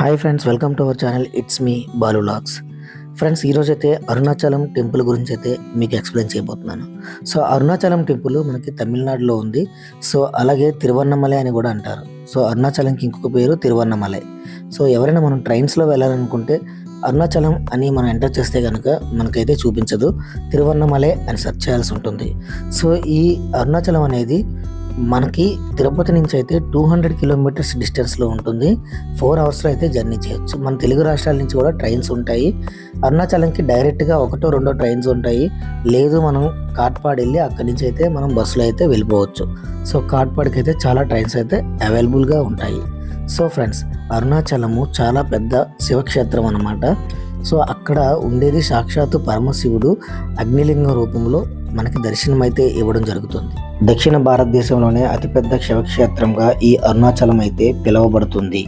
Hi friends welcome to our channel. It's me Balu vlogs friends ఈరోజు అయితే Arunachalam temple గురించి అయితే మీకు ఎక్స్ప్లెయిన్ చేయబోతున్నాను. సో అరుణాచలం టెంపుల్ మనకి తమిళనాడులో ఉంది. సో అలాగే తిరువన్నమలై అని కూడా అంటారు. సో అరుణాచలంకి ఇంకొక పేరు తిరువన్నమలై. సో ఎవరైనా మనం ట్రైన్స్లో వెళ్ళాలనుకుంటే అరుణాచలం అని మనం ఎంటర్ చేస్తే కనుక మనకైతే చూపించదు. తిరువన్నమలై అని సెర్చ్ చేయాల్సి ఉంటుంది. సో ఈ అరుణాచలం అనేది మనకి తిరుపతి నుంచి అయితే టూ హండ్రెడ్ కిలోమీటర్స్ డిస్టెన్స్లో ఉంటుంది. ఫోర్ అవర్స్లో అయితే జర్నీ చేయొచ్చు. మన తెలుగు రాష్ట్రాల నుంచి కూడా ట్రైన్స్ ఉంటాయి. అరుణాచలంకి డైరెక్ట్గా ఒకటో రెండో ట్రైన్స్ ఉంటాయి. లేదు మనం కాట్పాడ్ వెళ్ళి అక్కడి నుంచి అయితే మనం బస్సులో అయితే వెళ్ళిపోవచ్చు. సో కాట్పాడ్కి అయితే చాలా ట్రైన్స్ అయితే అవైలబుల్గా ఉంటాయి. సో ఫ్రెండ్స్ అరుణాచలము చాలా పెద్ద శివక్షేత్రం అన్నమాట. సో అక్కడ ఉండేది సాక్షాత్తు పరమశివుడు అగ్నిలింగ రూపంలో మనకి దర్శనం అయితే ఇవ్వడం జరుగుతుంది. దక్షిణ భారతదేశంలోనే అతిపెద్ద శివక్షేత్రంగా ఈ అరుణాచలం అయితే పిలువబడుతుంది.